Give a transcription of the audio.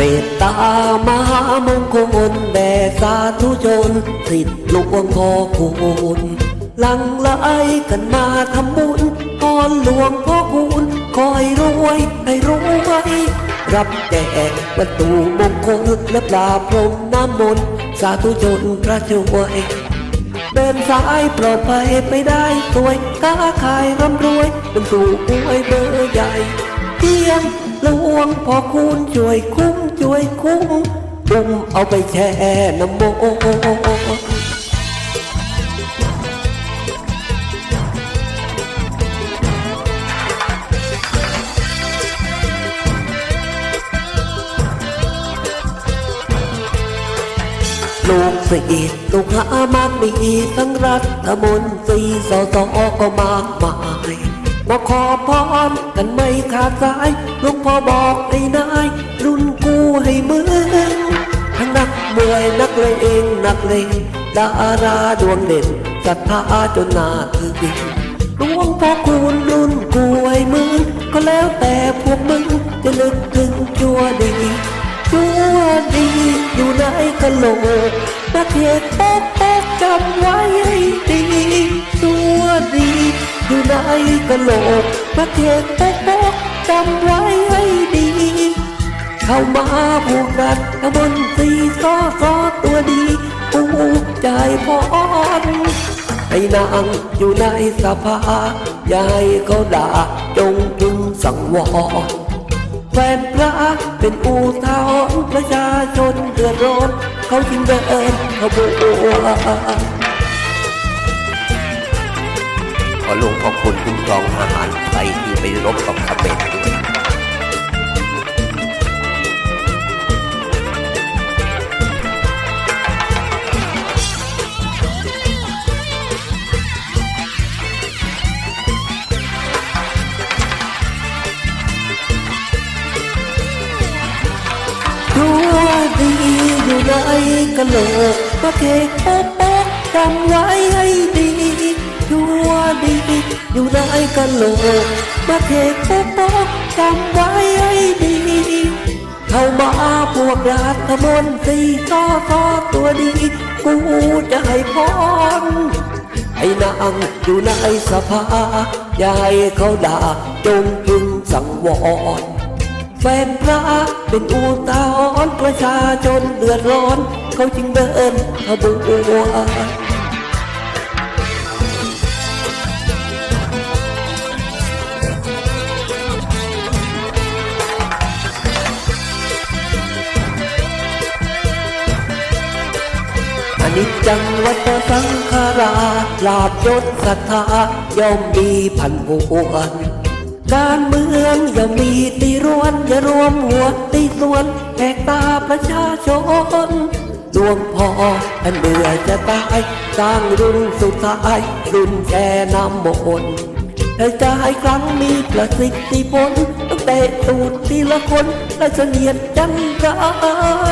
เมตตามหามงคลแด่สาธุชนสิทธิหลวงพ่อคุณหลังไหลกันมาทำบุญพรหลวงพ่อคุณคอยรวยให้รวยรับแจกวัตถุมงคลและปลาพรมน้ำมนต์สาธุชนพระช่วยเดินสายปลอดภัยไปได้สวยค้าขายร่ำรวยเป็นสู่อวยเบอร์ใหญ่เพียง หลวงพ่อคุณช่วยคุ้มช่วยคุ้มอุ้มเอาไปแช่น้ำโมลูกศิษย์ลูกหามากมีทั้งรัฐมนตรีสสก็มากมาย มาขอพรกันไม่ขาดสายหลวงพ่อบอกไอ้นาย รุ่นกูให้มึงทั้งนักมวยนักเลงนักเลงดาราดวงเด่นศรัทธาจนหนาถือบินหลวงพ่อคุณรุ่นกูให้มึงก็แล้วแต่พวกมึงจะนึกถึงชั่วดีชั่วดีอยู่ในกะโหลกประเทศโป๊กโป๊กจำไว้ให้ดี กะโหลกประเทศโป๊กโป๊กจำไว้ให้ดี เข้ามาผูกรัดกบนสีซอซอตัวดีปูใจพรไอ้นางอยู่ในสภายายเขาด่าจงพึงสังวรแฟนพระเป็นอูทาหรณ์ประชาชนเดือดร้อนเขาจึงเดินขบวน อหลวงพ่อคุณคุ้มครองทหารไทยที่ไปรบกับเขมรด้วยชั่วดีอยู่ในกะโหลกประเทศโป๊กโป๊กจำไว้ให้ดี ชั่วดีอยู่ในกะโลกประเทศโป๊กโป๊กจำไว้ให้ดีเข้ามาพวกราชมนตรีก็ก็ตัวดี กูจะให้พรไอ้นางอยู่ในสภายายเขาด่าจงพึงสังวรแฟนพระเป็นอุทาหรณ์ประชาชนเดือดร้อน เขาจึงเดินขบวน จังวัฏสังขาราลาบยศศรัทธาย่อมมีพันปวนการเมืองย่อมมีตีรวนอย่ารวมหัวตีส่วนแหกตาประชาชนดวงพ่อท่านเบื่อจะตายสร้างรุ่นสุดท้ายรุ่นแก่น้ำมนต์แต่จะให้ครั้งมีประสิทธิผลตั้งแต่ตูดทีละคนและเสนียดจันไร